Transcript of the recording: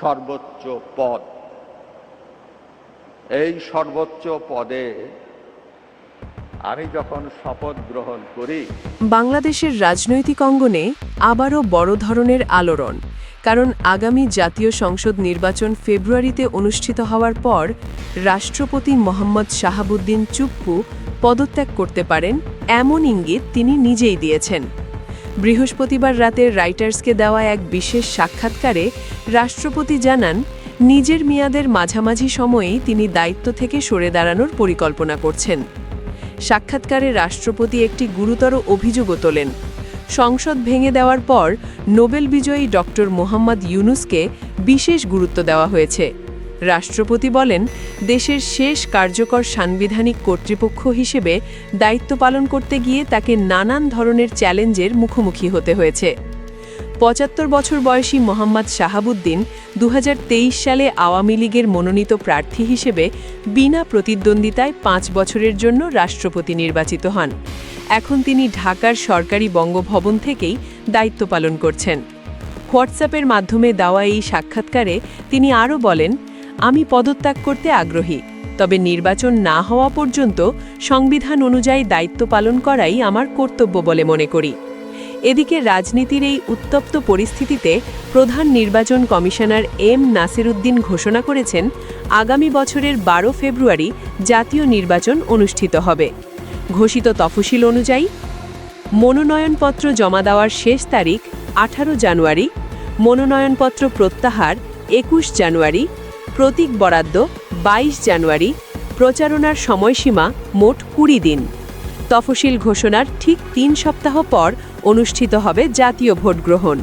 সর্বোচ্চ পদ। এই সর্বোচ্চ পদে আমি যখন শপথ গ্রহণ করি, বাংলাদেশের রাজনৈতিক অঙ্গনে আবারও বড় ধরনের আলোড়ন, কারণ আগামী জাতীয় সংসদ নির্বাচন ফেব্রুয়ারিতে অনুষ্ঠিত হওয়ার পর রাষ্ট্রপতি মোহাম্মদ শাহাবুদ্দিন চুপ্পু পদত্যাগ করতে পারেন, এমন ইঙ্গিত তিনি নিজেই দিয়েছেন। বৃহস্পতিবার রাতে রাইটার্সকে দেওয়া এক বিশেষ সাক্ষাৎকারে রাষ্ট্রপতি জানান, নিজের মেয়াদের মাঝামাঝি সময়েই তিনি দায়িত্ব থেকে সরে দাঁড়ানোর পরিকল্পনা করছেন। সাক্ষাৎকারে রাষ্ট্রপতি একটি গুরুতর অভিযোগও তোলেন। সংসদ ভেঙে দেওয়ার পর নোবেল বিজয়ী ডক্টর মোহাম্মদ ইউনুসকে বিশেষ গুরুত্ব দেওয়া হয়েছে। রাষ্ট্রপতি বলেন, দেশের শেষ কার্যকর সাংবিধানিক কর্তৃপক্ষ হিসেবে দায়িত্ব পালন করতে গিয়ে তাকে নানান ধরনের চ্যালেঞ্জের মুখোমুখি হতে হয়েছে। পঁচাত্তর বছর বয়সী মোহাম্মদ শাহাবুদ্দিন দু হাজার তেইশ সালে আওয়ামী লীগের মনোনীত প্রার্থী হিসেবে বিনা প্রতিদ্বন্দ্বিতায় পাঁচ বছরের জন্য রাষ্ট্রপতি নির্বাচিত হন। এখন তিনি ঢাকার সরকারি বঙ্গভবন থেকেই দায়িত্ব পালন করছেন। হোয়াটসঅ্যাপের মাধ্যমে দেওয়া এই সাক্ষাৎকারে তিনি আরও বলেন আমি পদত্যাগ করতে আগ্রহী, তবে নির্বাচন না হওয়া পর্যন্ত সংবিধান অনুযায়ী দায়িত্ব পালন করাই আমার কর্তব্য বলে মনে করি। এদিকে রাজনীতির এই উত্তপ্ত পরিস্থিতিতে প্রধান নির্বাচন কমিশনার এম নাসিরুদ্দিন ঘোষণা করেছেন, আগামী বছরের বারো ফেব্রুয়ারি জাতীয় নির্বাচন অনুষ্ঠিত হবে। ঘোষিত তফসিল অনুযায়ী, মনোনয়নপত্র জমা দেওয়ার শেষ তারিখ আঠারো জানুয়ারি, মনোনয়নপত্র প্রত্যাহার একুশ জানুয়ারি প্রতীক বরাদ্দ ২২ জানুয়ারি, প্রচারণার সময়সীমা মোট কুড়ি দিন। তফসিল ঘোষণার ঠিক তিন সপ্তাহ পর অনুষ্ঠিত হবে জাতীয় ভোট গ্রহণ